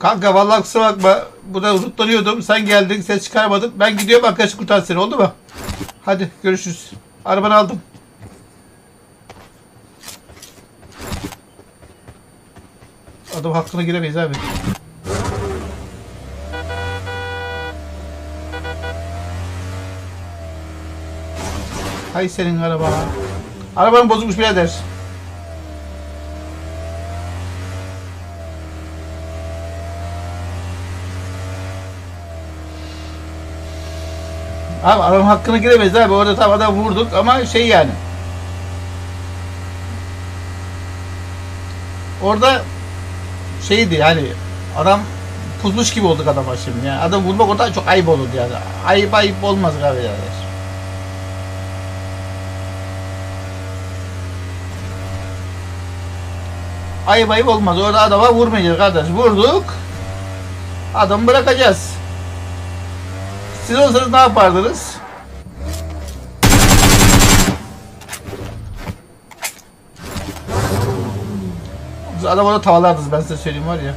Kanka vallahi kusura bakma. Burada rutlanıyordum. Sen geldin. Ses çıkarmadın. Ben gidiyorum arkadaş kurtar seni oldu mu? Hadi görüşürüz. Arabanı aldım. Adam hakkına giremeyiz abi. Hay senin araba. Arabanın bozulmuş birader. Abi arabanın hakkına giremeyiz abi. Orada tam adam vurduk ama şey yani. Orada şeydi yani adam pusmuş gibi olduk adama şimdi yani. Adam vurmak orada çok ayıp olurdu yani. Ayıp ayıp olmaz abi yani. Ayıp ayıp olmaz. Orada adama vurmayacağız kardeş. Vurduk. Adamı bırakacağız. Siz olsanız ne yapardınız? Adam orada tavalardınız ben size söyleyeyim var ya.